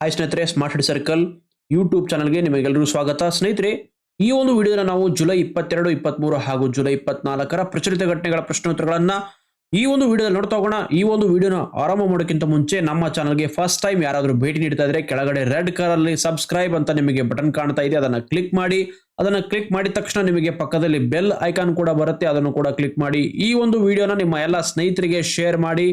Hi ಸ್ನೇಹಿತರೆ smart head circle YouTube ಚಾನಲ್ಗೆ ನಿಮಗೆಲ್ಲರೂ ಸ್ವಾಗತ. ಸ್ನೇಹಿತರೆ, ಈ ಒಂದು ವಿಡಿಯೋನ ನಾವು ಜುಲೈ ಇಪ್ಪತ್ತೆರಡು, ಇಪ್ಪತ್ಮೂರು ಹಾಗೂ ಜುಲೈ ಇಪ್ಪತ್ನಾಲ್ಕರ ಪ್ರಚಲಿತ ಘಟನೆಗಳ ಪ್ರಶ್ನೋತ್ತರಗಳನ್ನ ಈ ಒಂದು ವಿಡಿಯೋದಲ್ಲಿ ನೋಡ್ತಾ ಹೋಗೋಣ. ಈ ಒಂದು ವಿಡಿಯೋನ ಆರಂಭ ಮಾಡೋಕ್ಕಿಂತ ಮುಂಚೆ ನಮ್ಮ ಚಾನಲ್ಗೆ ಫಸ್ಟ್ ಟೈಮ್ ಯಾರಾದರೂ ಭೇಟಿ ನೀಡ್ತಾ ಇದ್ರೆ ಕೆಳಗಡೆ ರೆಡ್ ಕಲರಲ್ಲಿ ಸಬ್ಸ್ಕ್ರೈಬ್ ಅಂತ ನಿಮಗೆ ಬಟನ್ ಕಾಣ್ತಾ ಇದೆ. ಅದನ್ನು ಕ್ಲಿಕ್ ಮಾಡಿ, ಅದನ್ನು ಕ್ಲಿಕ್ ಮಾಡಿದ ತಕ್ಷಣ ನಿಮಗೆ ಪಕ್ಕದಲ್ಲಿ ಬೆಲ್ ಐಕಾನ್ ಕೂಡ ಬರುತ್ತೆ. ಅದನ್ನು ಕೂಡ ಕ್ಲಿಕ್ ಮಾಡಿ, ಈ ಒಂದು ವಿಡಿಯೋನ ನಿಮ್ಮ ಎಲ್ಲ ಸ್ನೇಹಿತರಿಗೆ ಶೇರ್ ಮಾಡಿ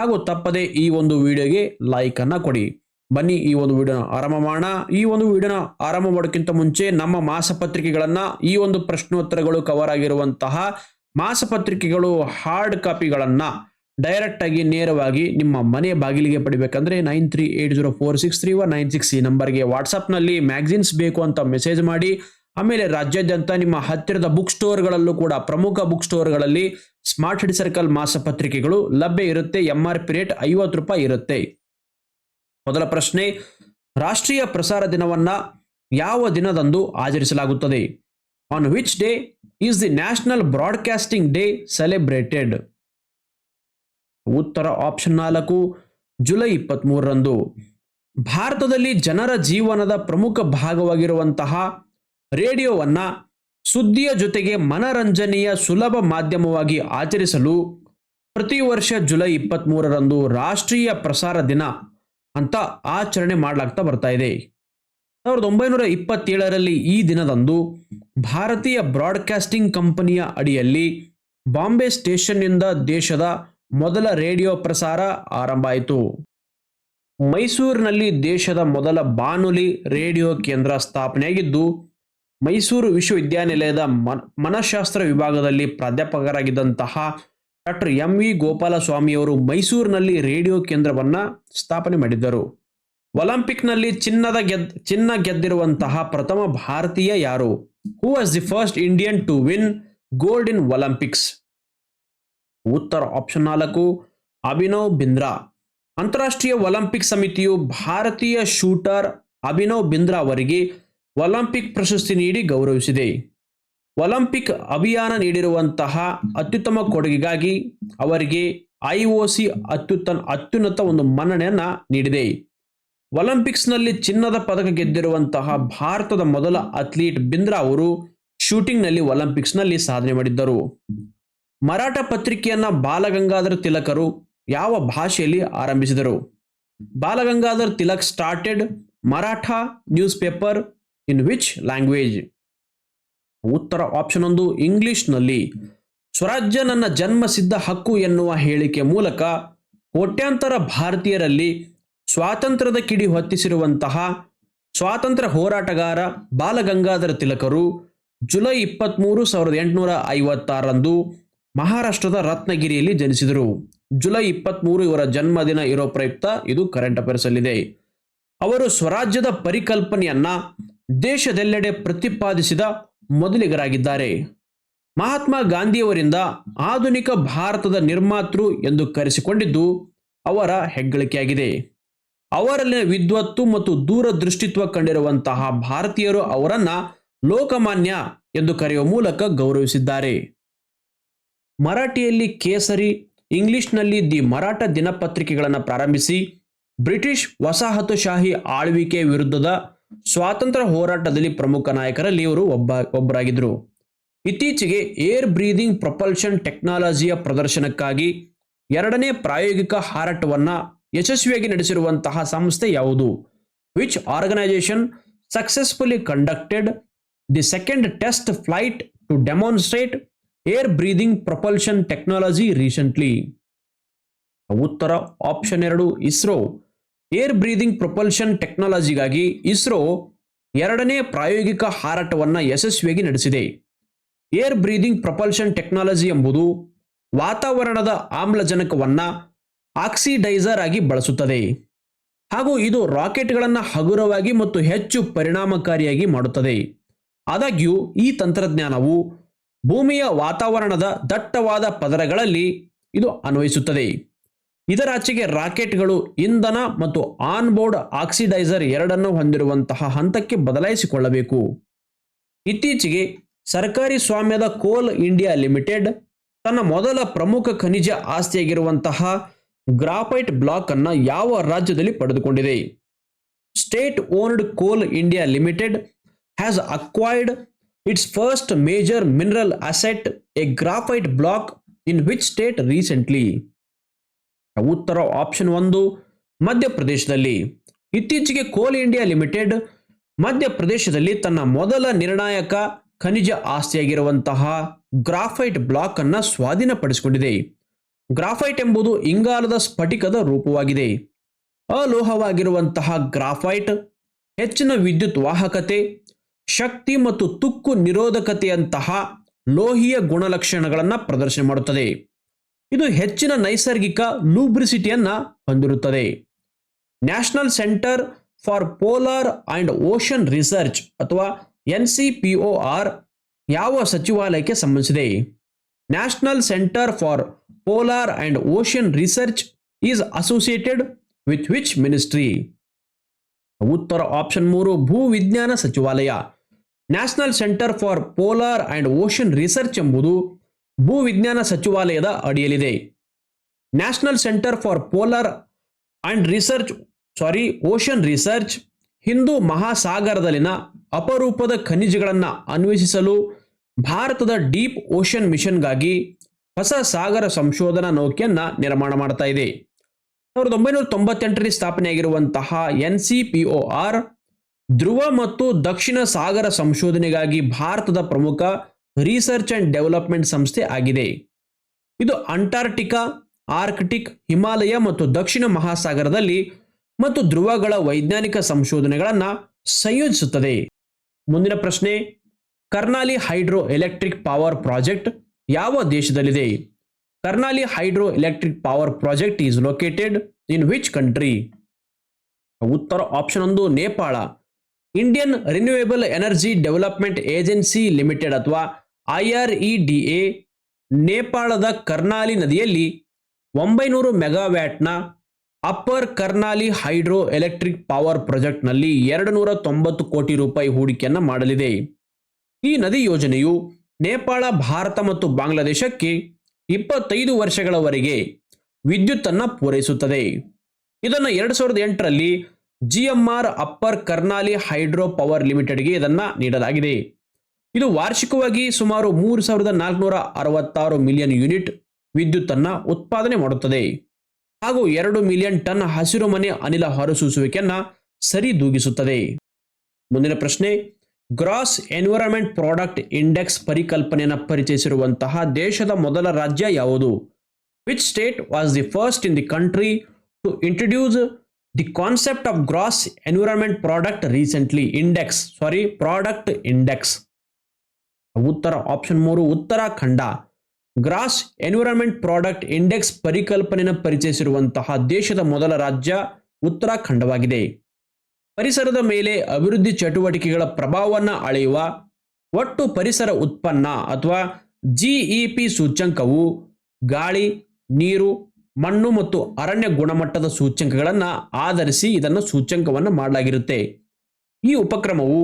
ಹಾಗೂ ತಪ್ಪದೆ ಈ ಒಂದು ವಿಡಿಯೋಗೆ ಲೈಕನ್ನು ಕೊಡಿ. ಬನ್ನಿ ಈ ಒಂದು ವಿಡಿಯೋನ ಆರಂಭ ಮಾಡೋಣ. ಈ ಒಂದು ವಿಡಿಯೋನ ಆರಂಭ ಮಾಡೋಕ್ಕಿಂತ ಮುಂಚೆ ನಮ್ಮ ಮಾಸಪತ್ರಿಕೆಗಳನ್ನ ಈ ಒಂದು ಪ್ರಶ್ನೋತ್ತರಗಳು ಕವರ್ ಆಗಿರುವಂತಹ ಮಾಸಪತ್ರಿಕೆಗಳು ಹಾರ್ಡ್ ಕಾಪಿಗಳನ್ನ ಡೈರೆಕ್ಟ್ ಆಗಿ ನೇರವಾಗಿ ನಿಮ್ಮ ಮನೆ ಬಾಗಿಲಿಗೆ ಪಡಿಬೇಕಂದ್ರೆ nine three eight zero four six three one nine six ಈ ನಂಬರ್ಗೆ ವಾಟ್ಸಪ್ನಲ್ಲಿ ಮ್ಯಾಗ್ಝಿನ್ಸ್ ಬೇಕು ಅಂತ ಮೆಸೇಜ್ ಮಾಡಿ. ಆಮೇಲೆ ರಾಜ್ಯಾದ್ಯಂತ ನಿಮ್ಮ ಹತ್ತಿರದ ಬುಕ್ ಸ್ಟೋರ್ಗಳಲ್ಲೂ ಕೂಡ ಪ್ರಮುಖ ಬುಕ್ ಸ್ಟೋರ್ಗಳಲ್ಲಿ ಸ್ಮಾರ್ಟ್ ಹಿಡ್ ಸರ್ಕಲ್ ಮಾಸಪತ್ರಿಕೆಗಳು ಲಭ್ಯ ಇರುತ್ತೆ. ಎಂ ಆರ್ ಪಿ ರೇಟ್ ಐವತ್ತು ರೂಪಾಯಿ ಇರುತ್ತೆ. ಮೊದಲ ಪ್ರಶ್ನೆ, ರಾಷ್ಟ್ರೀಯ ಪ್ರಸಾರ ದಿನವನ್ನ ಯಾವ ದಿನದಂದು ಆಚರಿಸಲಾಗುತ್ತದೆ? On which day is the national broadcasting day celebrated ಉತ್ತರ ಆಪ್ಷನ್ ನಾಲ್ಕು, ಜುಲೈ ಇಪ್ಪತ್ತ್ಮೂರರಂದು ಭಾರತದಲ್ಲಿ ಜನರ ಜೀವನದ ಪ್ರಮುಖ ಭಾಗವಾಗಿರುವಂತಹ ರೇಡಿಯೋವನ್ನ ಸುದ್ದಿಯ ಜೊತೆಗೆ ಮನರಂಜನೆಯ ಸುಲಭ ಮಾಧ್ಯಮವಾಗಿ ಆಚರಿಸಲು ಪ್ರತಿ ವರ್ಷ ಜುಲೈ ಇಪ್ಪತ್ತ್ಮೂರರಂದು ರಾಷ್ಟ್ರೀಯ ಪ್ರಸಾರ ದಿನ ಅಂತ ಆಚರಣೆ ಮಾಡಲಾಗ್ತಾ ಬರ್ತಾ ಇದೆ. ಸಾವಿರದ ಒಂಬೈನೂರ ಇಪ್ಪತ್ತೇಳರಲ್ಲಿ ಈ ದಿನದಂದು ಭಾರತೀಯ ಬ್ರಾಡ್ಕಾಸ್ಟಿಂಗ್ ಕಂಪನಿಯ ಅಡಿಯಲ್ಲಿ ಬಾಂಬೆ ಸ್ಟೇಷನ್ನಿಂದ ದೇಶದ ಮೊದಲ ರೇಡಿಯೋ ಪ್ರಸಾರ ಆರಂಭ ಆಯಿತು. ಮೈಸೂರಿನಲ್ಲಿ ದೇಶದ ಮೊದಲ ಬಾನುಲಿ ರೇಡಿಯೋ ಕೇಂದ್ರ ಸ್ಥಾಪನೆಯಾಗಿದ್ದು, ಮೈಸೂರು ವಿಶ್ವವಿದ್ಯಾನಿಲಯದ ಮನ, ಮನಃಶಾಸ್ತ್ರ ವಿಭಾಗದಲ್ಲಿ ಪ್ರಾಧ್ಯಾಪಕರಾಗಿದ್ದಂತಹ ಡಾಕ್ಟರ್ ಎಂ ವಿ ಗೋಪಾಲಸ್ವಾಮಿಯವರು ಮೈಸೂರಿನಲ್ಲಿ ರೇಡಿಯೋ ಕೇಂದ್ರವನ್ನ ಸ್ಥಾಪನೆ ಮಾಡಿದ್ದರು. ಒಲಿಂಪಿಕ್ನಲ್ಲಿ ಚಿನ್ನದ ಗೆದ್ ಚಿನ್ನ ಗೆದ್ದಿರುವಂತಹ ಪ್ರಥಮ ಭಾರತೀಯ ಯಾರು? Who was the first Indian to win gold in Olympics ಉತ್ತರ ಆಪ್ಷನ್ ನಾಲ್ಕು, ಅಭಿನವ್ ಬಿಂದ್ರಾ. ಅಂತಾರಾಷ್ಟ್ರೀಯ ಒಲಿಂಪಿಕ್ ಸಮಿತಿಯು ಭಾರತೀಯ ಶೂಟರ್ ಅಭಿನವ್ ಬಿಂದ್ರಾ ಅವರಿಗೆ ಒಲಿಂಪಿಕ್ ಪ್ರಶಸ್ತಿ ನೀಡಿ ಗೌರವಿಸಿದೆ. ಒಲಿಂಪಿಕ್ ಅಭಿಯಾನ ನೀಡಿರುವಂತಹ ಅತ್ಯುತ್ತಮ ಕೊಡುಗೆಗಾಗಿ ಅವರಿಗೆ ಐಒಸಿ ಅತ್ಯುತ್ತ ಅತ್ಯುನ್ನತ ಒಂದು ಮನ್ನಣೆಯನ್ನ ನೀಡಿದೆ. ಒಲಿಂಪಿಕ್ಸ್ನಲ್ಲಿ ಚಿನ್ನದ ಪದಕ ಗೆದ್ದಿರುವಂತಹ ಭಾರತದ ಮೊದಲ ಅಥ್ಲೀಟ್ ಬಿಂದ್ರಾ ಅವರು ಶೂಟಿಂಗ್ನಲ್ಲಿ ಒಲಿಂಪಿಕ್ಸ್ನಲ್ಲಿ ಸಾಧನೆ ಮಾಡಿದ್ದರು. ಮರಾಠ ಪತ್ರಿಕೆಯನ್ನ ಬಾಲಗಂಗಾಧರ ತಿಲಕರು ಯಾವ ಭಾಷೆಯಲ್ಲಿ ಆರಂಭಿಸಿದರು? Balagangadhar Tilak started Maratha newspaper in which language ಉತ್ತರ ಆಪ್ಷನ್ ಒಂದು ಇಂಗ್ಲಿಷ್ನಲ್ಲಿ. ಸ್ವರಾಜ್ಯ ನನ್ನ ಜನ್ಮಸಿದ್ಧ ಹಕ್ಕು ಎನ್ನುವ ಹೇಳಿಕೆ ಮೂಲಕ ಕೋಟ್ಯಾಂತರ ಭಾರತೀಯರಲ್ಲಿ ಸ್ವಾತಂತ್ರ್ಯದ ಕಿಡಿ ಹೊತ್ತಿಸಿರುವಂತಹ ಸ್ವಾತಂತ್ರ್ಯ ಹೋರಾಟಗಾರ ಬಾಲಗಂಗಾಧರ ತಿಲಕರು ಜುಲೈ ಇಪ್ಪತ್ತ್ಮೂರು ಸಾವಿರದ ಎಂಟುನೂರ ಐವತ್ತಾರರಂದು ಮಹಾರಾಷ್ಟ್ರದ ರತ್ನಗಿರಿಯಲ್ಲಿ ಜನಿಸಿದರು. ಜುಲೈ ಇಪ್ಪತ್ತ್ಮೂರು ಇವರ ಜನ್ಮದಿನ ಇರೋ ಪ್ರಯುಕ್ತ ಇದು ಕರೆಂಟ್ ಅಫೇರ್ಸ್ ಅಲ್ಲಿದೆ. ಅವರು ಸ್ವರಾಜ್ಯದ ಪರಿಕಲ್ಪನೆಯನ್ನ ದೇಶದೆಲ್ಲೆಡೆ ಪ್ರತಿಪಾದಿಸಿದ ಮೊದಲಿಗರಾಗಿದ್ದಾರೆ. ಮಹಾತ್ಮ ಗಾಂಧಿಯವರಿಂದ ಆಧುನಿಕ ಭಾರತದ ನಿರ್ಮಾತೃ ಎಂದು ಕರೆಸಿಕೊಂಡಿದ್ದು ಅವರ ಹೆಗ್ಗಳಿಕೆಯಾಗಿದೆ. ಅವರಲ್ಲಿನ ವಿದ್ವತ್ತು ಮತ್ತು ದೂರದೃಷ್ಟಿತ್ವ ಕಂಡಿರುವಂತಹ ಭಾರತೀಯರು ಅವರನ್ನ ಲೋಕಮಾನ್ಯ ಎಂದು ಕರೆಯುವ ಮೂಲಕ ಗೌರವಿಸಿದ್ದಾರೆ. ಮರಾಠಿಯಲ್ಲಿ ಕೇಸರಿ, ಇಂಗ್ಲಿಷ್ನಲ್ಲಿ ದಿ ಮರಾಠ ದಿನಪತ್ರಿಕೆಗಳನ್ನು ಪ್ರಾರಂಭಿಸಿ, ಬ್ರಿಟಿಷ್ ವಸಾಹತುಶಾಹಿ ಆಳ್ವಿಕೆ ವಿರುದ್ಧದ ಸ್ವಾತಂತ್ರ್ಯ ಹೋರಾಟದಲ್ಲಿ ಪ್ರಮುಖ ನಾಯಕರಲ್ಲಿ ಇವರು ಒಬ್ಬ, ಒಬ್ಬರಾಗಿದ್ದರು. ಇತ್ತೀಚೆಗೆ ಏರ್ ಬ್ರೀದಿಂಗ್ ಪ್ರೊಪಲ್ಷನ್ ಟೆಕ್ನಾಲಜಿಯ ಪ್ರದರ್ಶನಕ್ಕಾಗಿ ಎರಡನೇ ಪ್ರಾಯೋಗಿಕ ಹಾರಾಟವನ್ನು ಯಶಸ್ವಿಯಾಗಿ ನಡೆಸಿರುವಂತಹ ಸಂಸ್ಥೆ ಯಾವುದು? Which organisation successfully conducted the second test flight to demonstrate air breathing propulsion technology recently? ಉತ್ತರ ಆಪ್ಷನ್ ಎರಡು, ಇಸ್ರೋ. ಏರ್ ಬ್ರೀದಿಂಗ್ ಪ್ರೊಪಲ್ಷನ್ ಟೆಕ್ನಾಲಜಿಗಾಗಿ ಇಸ್ರೋ ಎರಡನೇ ಪ್ರಾಯೋಗಿಕ ಹಾರಾಟವನ್ನು ಯಶಸ್ವಿಯಾಗಿ ನಡೆಸಿದೆ. ಏರ್ ಬ್ರೀದಿಂಗ್ ಪ್ರೊಪಲ್ಷನ್ ಟೆಕ್ನಾಲಜಿ ಎಂಬುದು ವಾತಾವರಣದ ಆಮ್ಲಜನಕವನ್ನು ಆಕ್ಸಿಡೈಸರ್ ಆಗಿ ಬಳಸುತ್ತದೆ. ಹಾಗೂ ಇದು ರಾಕೆಟ್ಗಳನ್ನು ಹಗುರವಾಗಿ ಮತ್ತು ಹೆಚ್ಚು ಪರಿಣಾಮಕಾರಿಯಾಗಿ ಮಾಡುತ್ತದೆ. ಆದಾಗ್ಯೂ, ಈ ತಂತ್ರಜ್ಞಾನವು ಭೂಮಿಯ ವಾತಾವರಣದ ದಟ್ಟವಾದ ಪದರಗಳಲ್ಲಿ ಇದು ಅನ್ವಯಿಸುತ್ತದೆ. ಇದರಾಚೆಗೆ ರಾಕೆಟ್ಗಳು, ಇಂಧನ ಮತ್ತು ಆನ್ ಬೋರ್ಡ್ ಆಕ್ಸಿಡೈಸರ್ ಎರಡನ್ನು ಹೊಂದಿರುವಂತಹ ಹಂತಕ್ಕೆ ಬದಲಾಯಿಸಿಕೊಳ್ಳಬೇಕು ಇತ್ತೀಚೆಗೆ ಸರ್ಕಾರಿ ಸ್ವಾಮ್ಯದ ಕೋಲ್ ಇಂಡಿಯಾ ಲಿಮಿಟೆಡ್ ತನ್ನ ಮೊದಲ ಪ್ರಮುಖ ಖನಿಜ ಆಸ್ತಿಯಾಗಿರುವಂತಹ ಗ್ರಾಫೈಟ್ ಬ್ಲಾಕ್ ಅನ್ನು ಯಾವ ರಾಜ್ಯದಲ್ಲಿ ಪಡೆದುಕೊಂಡಿದೆ state owned Coal India Limited has acquired its first major mineral asset a graphite block in which state recently? ಉತ್ತರ ಆಪ್ಷನ್ ಒಂದು, ಮಧ್ಯಪ್ರದೇಶದಲ್ಲಿ. ಇತ್ತೀಚೆಗೆ ಕೋಲ್ ಇಂಡಿಯಾ ಲಿಮಿಟೆಡ್ ಮಧ್ಯಪ್ರದೇಶದಲ್ಲಿ ತನ್ನ ಮೊದಲ ನಿರ್ಣಾಯಕ ಖನಿಜ ಆಸ್ತಿಯಾಗಿರುವಂತಹ ಗ್ರಾಫೈಟ್ ಬ್ಲಾಕ್ ಅನ್ನ ಸ್ವಾಧೀನಪಡಿಸಿಕೊಂಡಿದೆ. ಗ್ರಾಫೈಟ್ ಎಂಬುದು ಇಂಗಾಲದ ಸ್ಫಟಿಕದ ರೂಪವಾಗಿದೆ. ಅಲೋಹವಾಗಿರುವಂತಹ ಗ್ರಾಫೈಟ್, ಹೆಚ್ಚಿನ ವಿದ್ಯುತ್ ವಾಹಕತೆ, ಶಕ್ತಿ ಮತ್ತು ತುಕ್ಕು ನಿರೋಧಕತೆಯಂತಹ ಲೋಹೀಯ ಗುಣಲಕ್ಷಣಗಳನ್ನು ಪ್ರದರ್ಶನ ಮಾಡುತ್ತದೆ. ಇದು ಹೆಚ್ಚಿನ ನೈಸರ್ಗಿಕ ಲೂಬ್ರಿಸಿಟಿಯನ್ನ ಹೊಂದಿರುತ್ತದೆ. National Centre for Polar and Ocean Research ಅಥವಾ ಎನ್ ಸಿ ಯಾವ ಸಚಿವಾಲಯಕ್ಕೆ ಸಂಬಂಧಿಸಿದೆ. National Centre for Polar and Ocean Research is associated with which ministry? ಉತ್ತರ ಆಪ್ಷನ್ ಮೂರು, ಭೂ ವಿಜ್ಞಾನ ಸಚಿವಾಲಯ. National Centre for Polar and Ocean Research ಎಂಬುದು ಭೂ ವಿಜ್ಞಾನ ಸಚಿವಾಲಯದ ಅಡಿಯಲ್ಲಿದೆ. National Centre for Polar and Research, sorry, ocean research, Hindu ಮಹಾಸಾಗರದಲ್ಲಿನ ಅಪರೂಪದ ಖನಿಜಗಳನ್ನು ಅನ್ವೇಷಿಸಲು ಭಾರತದ ಡೀಪ್ ಓಷನ್ ಮಿಷನ್ಗಾಗಿ ಹೊಸ ಸಾಗರ ಸಂಶೋಧನಾ ನೌಕೆಯನ್ನು ನಿರ್ಮಾಣ ಮಾಡ್ತಾ ಇದೆ. ಸಾವಿರದ ಒಂಬೈನೂರ ತೊಂಬತ್ತೆಂಟರಲ್ಲಿ ಸ್ಥಾಪನೆಯಾಗಿರುವಂತಹ N C P O R, ಧ್ರುವ ಮತ್ತು ದಕ್ಷಿಣ ಸಾಗರ ಸಂಶೋಧನೆಗಾಗಿ ಭಾರತದ ಪ್ರಮುಖ ರಿಸರ್ಚ್ ಅಂಡ್ ಡೆವಲಪ್ಮೆಂಟ್ ಸಂಸ್ಥೆ ಆಗಿದೆ. ಇದು ಅಂಟಾರ್ಟಿಕಾ ಆರ್ಕ್ಟಿಕ್ ಹಿಮಾಲಯ ಮತ್ತು ದಕ್ಷಿಣ ಮಹಾಸಾಗರದಲ್ಲಿ ಮತ್ತು ಧ್ರುವಗಳ ವೈಜ್ಞಾನಿಕ ಸಂಶೋಧನೆಗಳನ್ನು ಸಂಯೋಜಿಸುತ್ತದೆ. ಮುಂದಿನ ಪ್ರಶ್ನೆ Karnali hydro electric power project ಯಾವ ದೇಶದಲ್ಲಿದೆ? Karnali hydro electric power project is located in which country ಉತ್ತರ ಆಪ್ಷನ್ ಒಂದು Nepal Indian Renewable Energy Development Agency Limited ಅಥವಾ I R E D A ನೇಪಾಳದ ಕರ್ನಾಲಿ ನದಿಯಲ್ಲಿ ಒಂಬೈನೂರು ಮೆಗಾವ್ಯಾಟ್ನ upper Karnali hydro electric power ಪ್ರಾಜೆಕ್ಟ್ನಲ್ಲಿ ಎರಡು ನೂರ ತೊಂಬತ್ತು ಕೋಟಿ ರೂಪಾಯಿ ಹೂಡಿಕೆಯನ್ನು ಮಾಡಲಿದೆ. ಈ ನದಿ ಯೋಜನೆಯು ನೇಪಾಳ, ಭಾರತ ಮತ್ತು ಬಾಂಗ್ಲಾದೇಶಕ್ಕೆ ಇಪ್ಪತ್ತೈದು ವರ್ಷಗಳವರೆಗೆ ವಿದ್ಯುತ್ತನ್ನು ಪೂರೈಸುತ್ತದೆ. ಇದನ್ನು ಎರಡು ಸಾವಿರದ ಎಂಟರಲ್ಲಿ GMR upper Karnali hydro power ಲಿಮಿಟೆಡ್ಗೆ ಇದನ್ನು ನೀಡಲಾಗಿದೆ. ಇದು ವಾರ್ಷಿಕವಾಗಿ ಸುಮಾರು ಮೂರು ಸಾವಿರದ ನಾಲ್ಕುನೂರ ಅರವತ್ತಾರು ಮಿಲಿಯನ್ ಯೂನಿಟ್ ವಿದ್ಯುತ್ತನ್ನು ಉತ್ಪಾದನೆ ಮಾಡುತ್ತದೆ. ಹಾಗೂ ಎರಡು ಮಿಲಿಯನ್ ಟನ್ ಹಸಿರು ಮನೆ ಅನಿಲ ಹೊರಸೂಸುವಿಕೆಯನ್ನು ಸರಿದೂಗಿಸುತ್ತದೆ ಮುಂದಿನ ಪ್ರಶ್ನೆ, ಗ್ರಾಸ್ ಎನ್ವಿರಾನ್ಮೆಂಟ್ ಪ್ರಾಡಕ್ಟ್ ಇಂಡೆಕ್ಸ್ ಪರಿಕಲ್ಪನೆಯನ್ನು ಪರಿಚಯಿಸಿರುವಂತಹ ದೇಶದ ಮೊದಲ ರಾಜ್ಯ ಯಾವುದು? Which state was the first in the country to introduce the concept of gross environment product recently index sorry product index ಉತ್ತರ ಆಪ್ಷನ್ ಮೂರು, Uttarakhand. Gross environment product index ಪರಿಕಲ್ಪನೆಯನ್ನು ಪರಿಚಯಿಸಿರುವಂತಹ ದೇಶದ ಮೊದಲ ರಾಜ್ಯ ಉತ್ತರಾಖಂಡವಾಗಿದೆ. ಪರಿಸರದ ಮೇಲೆ ಅಭಿವೃದ್ಧಿ ಚಟುವಟಿಕೆಗಳ ಪ್ರಭಾವವನ್ನು ಅಳೆಯುವ ಒಟ್ಟು ಪರಿಸರ ಉತ್ಪನ್ನ ಅಥವಾ ಜಿಇಪಿ ಸೂಚ್ಯಂಕವು ಗಾಳಿ, ನೀರು, ಮಣ್ಣು ಮತ್ತು ಅರಣ್ಯ ಗುಣಮಟ್ಟದ ಸೂಚ್ಯಂಕಗಳನ್ನು ಆಧರಿಸಿ ಇದನ್ನು ಸೂಚ್ಯಂಕವನ್ನು ಮಾಡಲಾಗಿರುತ್ತೆ. ಈ ಉಪಕ್ರಮವು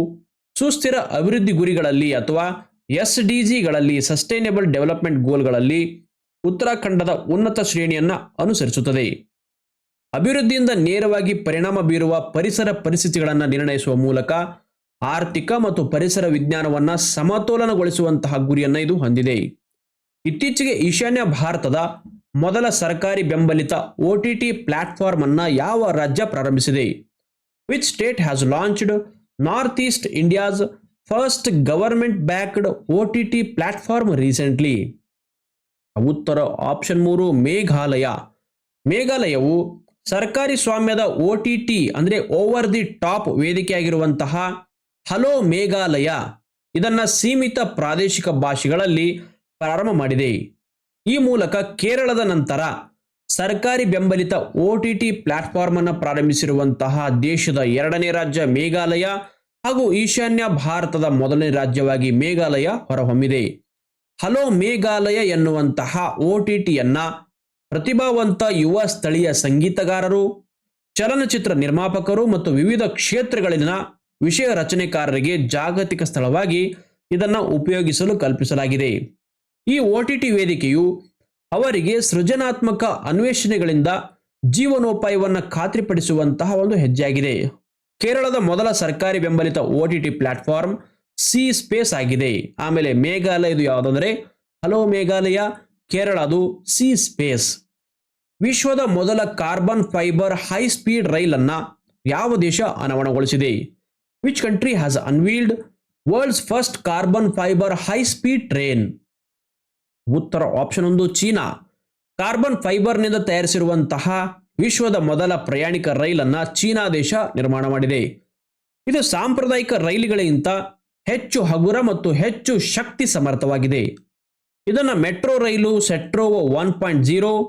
ಸುಸ್ಥಿರ ಅಭಿವೃದ್ಧಿ ಗುರಿಗಳಲ್ಲಿ ಅಥವಾ ಎಸ್ ಡಿ ಜಿಗಳಲ್ಲಿ ಸಸ್ಟೈನೇಬಲ್ ಡೆವಲಪ್ಮೆಂಟ್ ಗೋಲ್ಗಳಲ್ಲಿ ಉತ್ತರಾಖಂಡದ ಉನ್ನತ ಶ್ರೇಣಿಯನ್ನು ಅನುಸರಿಸುತ್ತದೆ. ಅಭಿವೃದ್ಧಿಯಿಂದ ನೇರವಾಗಿ ಪರಿಣಾಮ ಬೀರುವ ಪರಿಸರ ಪರಿಸ್ಥಿತಿಗಳನ್ನು ನಿರ್ಣಯಿಸುವ ಮೂಲಕ ಆರ್ಥಿಕ ಮತ್ತು ಪರಿಸರ ವಿಜ್ಞಾನವನ್ನು ಸಮತೋಲನಗೊಳಿಸುವಂತಹ ಗುರಿಯನ್ನು ಇದು ಹೊಂದಿದೆ. ಇತ್ತೀಚೆಗೆ ಈಶಾನ್ಯ ಭಾರತದ ಮೊದಲ ಸರ್ಕಾರಿ ಬೆಂಬಲಿತ ಒ ಟಿ ಟಿ ಪ್ಲಾಟ್ಫಾರ್ಮ್ ಅನ್ನ ಯಾವ ರಾಜ್ಯ ಪ್ರಾರಂಭಿಸಿದೆ? Which state has launched north East India's first government backed O T T platform recently ಉತ್ತರ ಆಪ್ಷನ್ ಮೂರು, ಮೇಘಾಲಯ. ಮೇಘಾಲಯವು ಸರ್ಕಾರಿ ಸ್ವಾಮ್ಯದ ಒ ಟಿ ಟಿ ಅಂದರೆ over the top ವೇದಿಕೆಯಾಗಿರುವಂತಹ hello Meghalaya ಇದನ್ನ ಸೀಮಿತ ಪ್ರಾದೇಶಿಕ ಭಾಷೆಗಳಲ್ಲಿ ಪ್ರಾರಂಭ ಮಾಡಿದೆ. ಈ ಮೂಲಕ ಕೇರಳದ ನಂತರ ಸರ್ಕಾರಿ ಬೆಂಬಲಿತ ಒ ಟಿ ಟಿ ಪ್ಲಾಟ್ಫಾರ್ಮ್ ಅನ್ನು ಪ್ರಾರಂಭಿಸಿರುವಂತಹ ದೇಶದ ಎರಡನೇ ರಾಜ್ಯ ಮೇಘಾಲಯ ಹಾಗೂ ಈಶಾನ್ಯ ಭಾರತದ ಮೊದಲನೇ ರಾಜ್ಯವಾಗಿ ಮೇಘಾಲಯ ಹೊರಹೊಮ್ಮಿದೆ. ಹಲೋ ಮೇಘಾಲಯ ಎನ್ನುವಂತಹ ಒ ಟಿ ಟಿಯನ್ನ ಪ್ರತಿಭಾವಂತ ಯುವ ಸ್ಥಳೀಯ ಸಂಗೀತಗಾರರು, ಚಲನಚಿತ್ರ ನಿರ್ಮಾಪಕರು ಮತ್ತು ವಿವಿಧ ಕ್ಷೇತ್ರಗಳಲ್ಲಿನ ವಿಷಯ ರಚನೆಕಾರರಿಗೆ ಜಾಗತಿಕ ಸ್ಥಳವಾಗಿ ಇದನ್ನು ಉಪಯೋಗಿಸಲು ಕಲ್ಪಿಸಲಾಗಿದೆ. ಈ ಒ ಟಿ ಟಿ ವೇದಿಕೆಯು ಅವರಿಗೆ ಸೃಜನಾತ್ಮಕ ಅನ್ವೇಷಣೆಗಳಿಂದ ಜೀವನೋಪಾಯವನ್ನು ಖಾತ್ರಿಪಡಿಸುವಂತಹ ಒಂದು ಹೆಜ್ಜೆಯಾಗಿದೆ. ಕೇರಳದ ಮೊದಲ ಸರ್ಕಾರಿ ಬೆಂಬಲಿತ O T T platform C space ಆಗಿದೆ. ಆಮೇಲೆ ಮೇಘಾಲಯ ಇದು ಯಾವುದಂದ್ರೆ? ಹಲೋ ಮೇಘಾಲಯ ಕೇರಳದು ಸಿ ಸ್ಪೇಸ್. ವಿಶ್ವದ ಮೊದಲ carbon fibre high speed rail ಅನ್ನ ಯಾವ ದೇಶ ಅನಾವರಣಗೊಳಿಸಿದೆ which country has unveiled world's first carbon fibre high speed train? ಉತ್ತರ ಆಪ್ಷನ್ ಒಂದು ಚೀನಾ. ಕಾರ್ಬನ್ ಫೈಬರ್ನಿಂದ ತಯಾರಿಸಿರುವಂತಹ ವಿಶ್ವದ ಮೊದಲ ಪ್ರಯಾಣಿಕ ರೈಲನ್ನು ಚೀನಾ ದೇಶ ನಿರ್ಮಾಣ ಮಾಡಿದೆ. ಇದು ಸಾಂಪ್ರದಾಯಿಕ ರೈಲುಗಳಿಗಿಂತ ಹೆಚ್ಚು ಹಗುರ ಮತ್ತು ಹೆಚ್ಚು ಶಕ್ತಿ ಸಮರ್ಥವಾಗಿದೆ. ಇದನ್ನು metro rail Cetrovo one point zero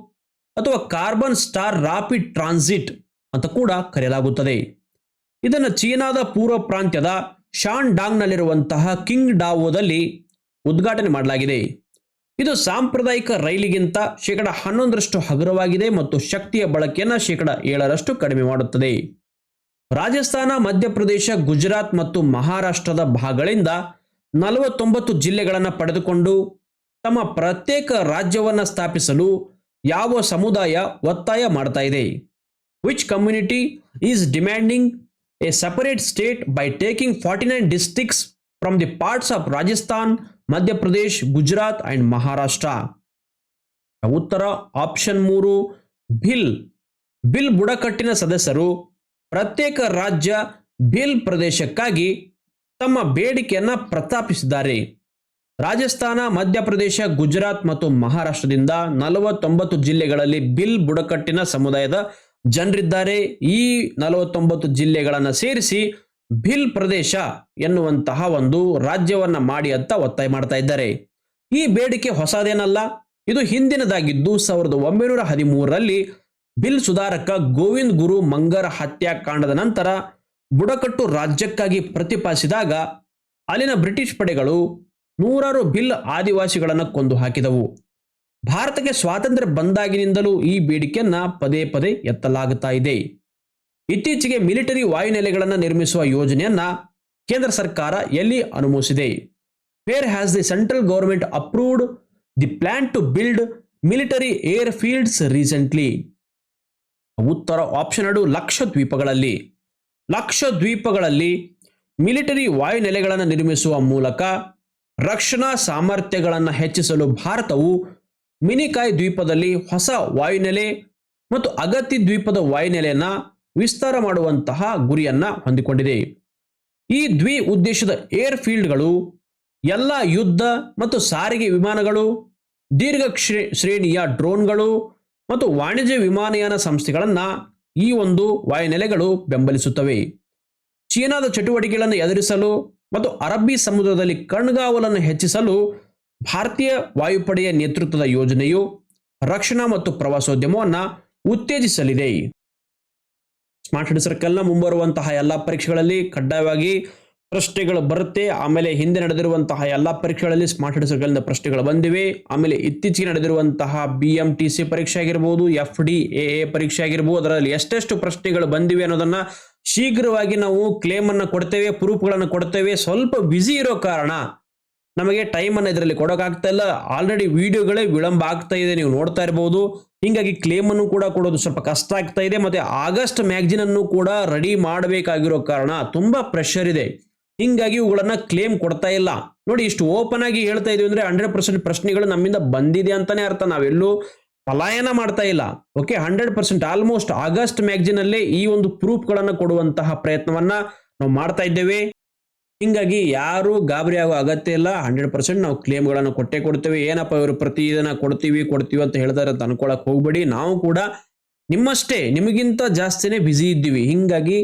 ಅಥವಾ ಕಾರ್ಬನ್ ಸ್ಟಾರ್ ರಾಪಿಡ್ ಟ್ರಾನ್ಸಿಟ್ ಅಂತ ಕೂಡ ಕರೆಯಲಾಗುತ್ತದೆ. ಇದನ್ನು ಚೀನಾದ ಪೂರ್ವ ಪ್ರಾಂತ್ಯದ ಶಾನ್ ಡಾಂಗ್ನಲ್ಲಿರುವಂತಹ ಕಿಂಗ್ ಡಾವೋದಲ್ಲಿ ಉದ್ಘಾಟನೆ ಮಾಡಲಾಗಿದೆ. ಇದು ಸಾಂಪ್ರದಾಯಿಕ ರೈಲಿಗಿಂತ ಶೇಕಡ ಹನ್ನೊಂದರಷ್ಟು ಹಗುರವಾಗಿದೆ ಮತ್ತು ಶಕ್ತಿಯ ಬಳಕೆಯನ್ನು ಶೇಕಡ ಏಳರಷ್ಟು ಕಡಿಮೆ ಮಾಡುತ್ತದೆ. ರಾಜಸ್ಥಾನ, ಮಧ್ಯಪ್ರದೇಶ, ಗುಜರಾತ್ ಮತ್ತು ಮಹಾರಾಷ್ಟ್ರದ ಭಾಗಗಳಿಂದ ನಲವತ್ತೊಂಬತ್ತು ಜಿಲ್ಲೆಗಳನ್ನು ಪಡೆದುಕೊಂಡು ತಮ್ಮ ಪ್ರತ್ಯೇಕ ರಾಜ್ಯವನ್ನು ಸ್ಥಾಪಿಸಲು ಯಾವ ಸಮುದಾಯ ಒತ್ತಾಯ ಮಾಡ್ತಾ ಇದೆ. Which community is demanding a separate state by taking forty nine districts from the parts of Rajasthan Madhya Pradesh, Gujarat and Maharashtra. ಉತ್ತರ ಆಪ್ಷನ್ ಮೂರು ಬಿಲ್ ಬಿಲ್ ಬುಡಕಟ್ಟಿನ ಸದಸ್ಯರು ಪ್ರತ್ಯೇಕ ರಾಜ್ಯ ಬಿಲ್ ಪ್ರದೇಶಕ್ಕಾಗಿ ತಮ್ಮ ಬೇಡಿಕೆಯನ್ನು ಪ್ರಸ್ತಾಪಿಸಿದ್ದಾರೆ. ರಾಜಸ್ಥಾನ, ಮಧ್ಯಪ್ರದೇಶ, ಗುಜರಾತ್ ಮತ್ತು ಮಹಾರಾಷ್ಟ್ರದಿಂದ ನಲವತ್ತೊಂಬತ್ತು ಜಿಲ್ಲೆಗಳಲ್ಲಿ ಬಿಲ್ ಬುಡಕಟ್ಟಿನ ಸಮುದಾಯದ ಜನರಿದ್ದಾರೆ. ಈ ನಲವತ್ತೊಂಬತ್ತು ಜಿಲ್ಲೆಗಳನ್ನು ಸೇರಿಸಿ ಭಿಲ್ ಪ್ರದೇಶ ಎನ್ನುವಂತಹ ಒಂದು ರಾಜ್ಯವನ್ನ ಮಾಡಿ ಅಂತ ಒತ್ತಾಯ ಮಾಡ್ತಾ ಇದ್ದಾರೆ. ಈ ಬೇಡಿಕೆ ಹೊಸದೇನಲ್ಲ, ಇದು ಹಿಂದಿನದಾಗಿದ್ದು ಸಾವಿರದ ಒಂಬೈನೂರ ಹದಿಮೂರರಲ್ಲಿ ಬಿಲ್ ಸುಧಾರಕ ಗೋವಿಂದ್ ಗುರು ಮಂಗರ ಹತ್ಯಾಕಾಂಡದ ನಂತರ ಬುಡಕಟ್ಟು ರಾಜ್ಯಕ್ಕಾಗಿ ಪ್ರತಿಪಾದಿಸಿದಾಗ ಅಲ್ಲಿನ ಬ್ರಿಟಿಷ್ ಪಡೆಗಳು ನೂರಾರು ಬಿಲ್ ಆದಿವಾಸಿಗಳನ್ನು ಕೊಂದು ಹಾಕಿದವು. ಭಾರತಕ್ಕೆ ಸ್ವಾತಂತ್ರ್ಯ ಬಂದಾಗಿನಿಂದಲೂ ಈ ಬೇಡಿಕೆಯನ್ನ ಪದೇ ಪದೇ ಎತ್ತಲಾಗುತ್ತಾ ಇದೆ. ಇತ್ತೀಚೆಗೆ ಮಿಲಿಟರಿ ವಾಯುನೆಲೆಗಳನ್ನು ನಿರ್ಮಿಸುವ ಯೋಜನೆಯನ್ನ ಕೇಂದ್ರ ಸರ್ಕಾರ ಎಲ್ಲಿ ಅನುಮೋದಿಸಿದೆ where has the central government approved the plan to build military air fields recently ಉತ್ತರ ಆಪ್ಷನ್ ಎರಡು, ಲಕ್ಷದ್ವೀಪಗಳಲ್ಲಿ. ಲಕ್ಷದ್ವೀಪಗಳಲ್ಲಿ ಮಿಲಿಟರಿ ವಾಯುನೆಲೆಗಳನ್ನು ನಿರ್ಮಿಸುವ ಮೂಲಕ ರಕ್ಷಣಾ ಸಾಮರ್ಥ್ಯಗಳನ್ನು ಹೆಚ್ಚಿಸಲು ಭಾರತವು ಮಿನಿಕಾಯ್ ದ್ವೀಪದಲ್ಲಿ ಹೊಸ ವಾಯುನೆಲೆ ಮತ್ತು ಅಗತಿ ದ್ವೀಪದ ವಾಯುನೆಲೆಯನ್ನ ವಿಸ್ತಾರ ಮಾಡುವಂತಹ ಗುರಿಯನ್ನ ಹೊಂದಿಕೊಂಡಿದೆ. ಈ ದ್ವಿ ಉದ್ದೇಶದ ಏರ್ ಫೀಲ್ಡ್ಗಳು ಎಲ್ಲ ಯುದ್ಧ ಮತ್ತು ಸಾರಿಗೆ ವಿಮಾನಗಳು, ದೀರ್ಘ ಶ್ರೇ- ಶ್ರೇಣಿಯ ಡ್ರೋನ್ಗಳು ಮತ್ತು ವಾಣಿಜ್ಯ ವಿಮಾನಯಾನ ಸಂಸ್ಥೆಗಳನ್ನು ಈ ಒಂದು ವಾಯುನೆಲೆಗಳು ಬೆಂಬಲಿಸುತ್ತವೆ. ಚೀನಾದ ಚಟುವಟಿಕೆಗಳನ್ನು ಎದುರಿಸಲು ಮತ್ತು ಅರಬ್ಬಿ ಸಮುದ್ರದಲ್ಲಿ ಕಣ್ಗಾವಲನ್ನು ಹೆಚ್ಚಿಸಲು ಭಾರತೀಯ ವಾಯುಪಡೆಯ ನೇತೃತ್ವದ ಯೋಜನೆಯು ರಕ್ಷಣಾ ಮತ್ತು ಪ್ರವಾಸೋದ್ಯಮವನ್ನು ಉತ್ತೇಜಿಸಲಿದೆ. ಸ್ಮಾರ್ಟ್ ಸಿಟಿ ಸರ್ಕಲ್ನ ಮುಂಬರುವಂತಹ ಎಲ್ಲ ಪರೀಕ್ಷೆಗಳಲ್ಲಿ ಕಡ್ಡಾಯವಾಗಿ ಪ್ರಶ್ನೆಗಳು ಬರುತ್ತೆ. ಆಮೇಲೆ ಹಿಂದೆ ನಡೆದಿರುವಂತಹ ಎಲ್ಲ ಪರೀಕ್ಷೆಗಳಲ್ಲಿ ಸ್ಮಾರ್ಟ್ ಸಿಟಿ ಸರ್ಕಲ್ನ ಪ್ರಶ್ನೆಗಳು ಬಂದಿವೆ. ಆಮೇಲೆ ಇತ್ತೀಚೆಗೆ ನಡೆದಿರುವಂತಹ ಬಿ ಎಂ ಟಿ ಸಿ ಪರೀಕ್ಷೆ ಆಗಿರ್ಬೋದು ಎಫ್ ಡಿ ಎ ಎ ಪರೀಕ್ಷೆ ಆಗಿರ್ಬೋದು, ಅದರಲ್ಲಿ ಎಷ್ಟೆಷ್ಟು ಪ್ರಶ್ನೆಗಳು ಬಂದಿವೆ ಅನ್ನೋದನ್ನ ಶೀಘ್ರವಾಗಿ ನಾವು ಕ್ಲೇಮ್ ಅನ್ನು ಕೊಡ್ತೇವೆ ಪ್ರೂಫ್ಗಳನ್ನು ಕೊಡ್ತೇವೆ. ಸ್ವಲ್ಪ ಬ್ಯುಸಿ ಇರೋ ಕಾರಣ ನಮಗೆ ಟೈಮ್ ಅನ್ನು ಇದರಲ್ಲಿ ಕೊಡೋಕ್ಕಾಗ್ತಾ ಇಲ್ಲ. ಆಲ್ರೆಡಿ ವಿಡಿಯೋಗಳೇ ವಿಳಂಬ ಆಗ್ತಾ ಇದೆ, ನೀವು ನೋಡ್ತಾ ಇರಬಹುದು ಹಿಂಗಾಗಿ ಕ್ಲೇಮ್ ಅನ್ನು ಕೂಡ ಕೊಡೋದು ಸ್ವಲ್ಪ ಕಷ್ಟ ಆಗ್ತಾ ಇದೆ. ಮತ್ತೆ ಆಗಸ್ಟ್ ಮ್ಯಾಗ್ಜಿನ್ ಅನ್ನು ಕೂಡ ರೆಡಿ ಮಾಡಬೇಕಾಗಿರೋ ಕಾರಣ ತುಂಬಾ ಪ್ರೆಷರ್ ಇದೆ. ಹಿಂಗಾಗಿ ಇವುಗಳನ್ನ ಕ್ಲೇಮ್ ಕೊಡ್ತಾ ಇಲ್ಲ. ನೋಡಿ, ಇಷ್ಟು ಓಪನ್ ಆಗಿ ಹೇಳ್ತಾ ಇದೀವಿ ಅಂದ್ರೆ ಹಂಡ್ರೆಡ್ ಪರ್ಸೆಂಟ್ ಪ್ರಶ್ನೆಗಳು ನಮ್ಮಿಂದ ಬಂದಿದೆ ಅಂತಾನೆ ಅರ್ಥ. ನಾವೆಲ್ಲೂ ಪಲಾಯನ ಮಾಡ್ತಾ ಇಲ್ಲ. Okay hundred percent almost August magazine ಅಲ್ಲೇ ಈ ಒಂದು ಪ್ರೂಫ್ ಗಳನ್ನ ಕೊಡುವಂತಹ ಪ್ರಯತ್ನವನ್ನ ನಾವು ಮಾಡ್ತಾ ಇದ್ದೇವೆ. ಹಿಂಗಾಗಿ ಯಾರು ಗಾಬರಿ ಆಗೋ ಅಗತ್ಯ ಇಲ್ಲ. ಹಂಡ್ರೆಡ್ ಪರ್ಸೆಂಟ್ ನಾವು ಕ್ಲೇಮ್ಗಳನ್ನು ಕೊಟ್ಟೆ ಕೊಡ್ತೇವೆ. ಏನಪ್ಪ ಇವರು ಪ್ರತಿದಿನ ಕೊಡ್ತೀವಿ ಕೊಡ್ತೀವಿ ಅಂತ ಹೇಳ್ತಾರೆ ಅಂತ ಅನ್ಕೊಳಕ್ ಹೋಗ್ಬೇಡಿ. ನಾವು ಕೂಡ ನಿಮ್ಮಷ್ಟೇ, ನಿಮಗಿಂತ ಜಾಸ್ತಿನೇ ಬ್ಯುಸಿ ಇದ್ದೀವಿ. ಹಿಂಗಾಗಿ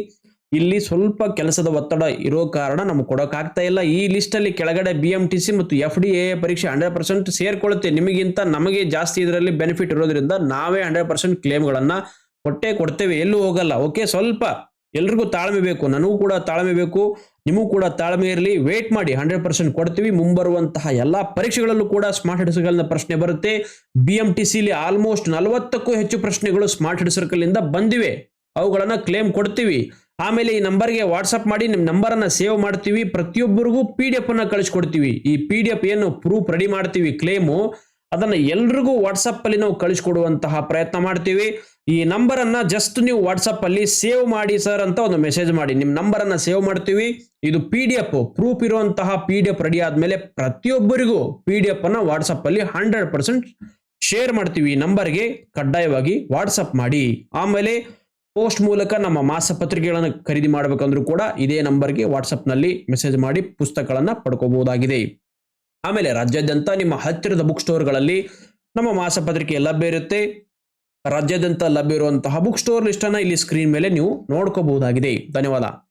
ಇಲ್ಲಿ ಸ್ವಲ್ಪ ಕೆಲಸದ ಒತ್ತಡ ಇರೋ ಕಾರಣ ನಮ್ಗೆ ಕೊಡೋಕ್ಕಾಗ್ತಾ ಇಲ್ಲ. ಈ ಲಿಸ್ಟಲ್ಲಿ ಕೆಳಗಡೆ ಬಿ ಎಂ ಟಿ ಸಿ ಮತ್ತು ಎಫ್ ಡಿ ಎ ಪರೀಕ್ಷೆ ಹಂಡ್ರೆಡ್ ಪರ್ಸೆಂಟ್ ಸೇರ್ಕೊಳ್ಳುತ್ತೆ ನಿಮಗಿಂತ ನಮಗೆ ಜಾಸ್ತಿ ಇದರಲ್ಲಿ ಬೆನಿಫಿಟ್ ಇರೋದ್ರಿಂದ ನಾವೇ ಹಂಡ್ರೆಡ್ ಪರ್ಸೆಂಟ್ ಕ್ಲೇಮ್ಗಳನ್ನು ಕೊಟ್ಟೆ ಕೊಡ್ತೇವೆ. ಎಲ್ಲೂ ಹೋಗಲ್ಲ. ಓಕೆ ಸ್ವಲ್ಪ ಎಲ್ರಿಗೂ ತಾಳ್ಮೆ ಬೇಕು, ನನಗೂ ಕೂಡ ತಾಳ್ಮೆ ಬೇಕು, ನಿಮಗೂ ಕೂಡ ತಾಳ್ಮೆ ಇರಲಿ. ವೇಟ್ ಮಾಡಿ ಹಂಡ್ರೆಡ್ ಪರ್ಸೆಂಟ್ ಕೊಡ್ತೀವಿ. ಮುಂಬರುವಂತಹ ಎಲ್ಲಾ ಪರೀಕ್ಷೆಗಳಲ್ಲೂ ಕೂಡ ಸ್ಮಾರ್ಟ್ ಹೆಡ್ ಪ್ರಶ್ನೆ ಬರುತ್ತೆ. ಬಿ ಎಂ ಟಿ ಸಿಲಿ ಆಲ್ಮೋಸ್ಟ್ ನಲವತ್ತಕ್ಕೂ ಹೆಚ್ಚು ಪ್ರಶ್ನೆಗಳು ಸ್ಮಾರ್ಟ್ ಹೆಡ್ ಸರ್ಕಲ್ ಇಂದ ಬಂದಿವೆ. ಅವುಗಳನ್ನು ಕ್ಲೇಮ್ ಕೊಡ್ತೀವಿ. ಆಮೇಲೆ ಈ ನಂಬರ್ಗೆ ವಾಟ್ಸಪ್ ಮಾಡಿ ನಿಮ್ಮ ನಂಬರನ್ನು ಸೇವ್ ಮಾಡ್ತೀವಿ. ಪ್ರತಿಯೊಬ್ಬರಿಗೂ ಪಿ ಡಿ ಎಫ್ ಅನ್ನ ಕಳಿಸ್ಕೊಡ್ತೀವಿ. ಈ ಪಿ ಡಿ ಎಫ್ ಏನು ಪ್ರೂಫ್ ರೆಡಿ ಮಾಡ್ತೀವಿ. ಕ್ಲೇಮು ಅದನ್ನ ಎಲ್ರಿಗೂ ವಾಟ್ಸಪ್ ಅಲ್ಲಿ ನಾವು ಕಳಿಸ್ಕೊಡುವಂತಹ ಪ್ರಯತ್ನ ಮಾಡ್ತೀವಿ. ಈ ನಂಬರ್ ಅನ್ನ ಜಸ್ಟ್ ನೀವು ವಾಟ್ಸಪ್ ಅಲ್ಲಿ ಸೇವ್ ಮಾಡಿ ಸರ್ ಅಂತ ಒಂದು ಮೆಸೇಜ್ ಮಾಡಿ. ನಿಮ್ಮ ನಂಬರ್ ಅನ್ನ ಸೇವ್ ಮಾಡ್ತೀವಿ. ಇದು ಪಿ ಡಿ ಎಫ್ ಪ್ರೂಫ್ ಇರುವಂತಹ ಪಿ ಡಿ ಎಫ್ ರೆಡಿ ಆದ್ಮೇಲೆ ಪ್ರತಿಯೊಬ್ಬರಿಗೂ ಪಿ ಡಿ ಎಫ್ ಅನ್ನ ವಾಟ್ಸಪ್ ಅಲ್ಲಿ ಹಂಡ್ರೆಡ್ ಪರ್ಸೆಂಟ್ ಶೇರ್ ಮಾಡ್ತೀವಿ. ಈ ನಂಬರ್ಗೆ ಕಡ್ಡಾಯವಾಗಿ ವಾಟ್ಸಪ್ ಮಾಡಿ. ಆಮೇಲೆ ಪೋಸ್ಟ್ ಮೂಲಕ ನಮ್ಮ ಮಾಸಪತ್ರಿಕೆಗಳನ್ನು ಖರೀದಿ ಮಾಡಬೇಕಂದ್ರೂ ಕೂಡ ಇದೇ ನಂಬರ್ಗೆ ವಾಟ್ಸಪ್ನಲ್ಲಿ ಮೆಸೇಜ್ ಮಾಡಿ ಪುಸ್ತಕಗಳನ್ನು ಪಡ್ಕೋಬಹುದಾಗಿದೆ. ಆಮೇಲೆ ರಾಜ್ಯಾದ್ಯಂತ ನಿಮ್ಮ ಹತ್ತಿರದ ಬುಕ್ ಸ್ಟೋರ್ಗಳಲ್ಲಿ ನಮ್ಮ ಮಾಸಪತ್ರಿಕೆ ಲಭ್ಯ ಇರುತ್ತೆ. ರಾಜ್ಯಾದ್ಯಂತ ಲಭ್ಯ ಇರುವಂತಹ ಬುಕ್ ಸ್ಟೋರ್ ಲಿಸ್ಟನ್ನು ಇಲ್ಲಿ ಸ್ಕ್ರೀನ್ ಮೇಲೆ ನೀವು ನೋಡ್ಕೋಬಹುದಾಗಿದೆ. ಧನ್ಯವಾದ.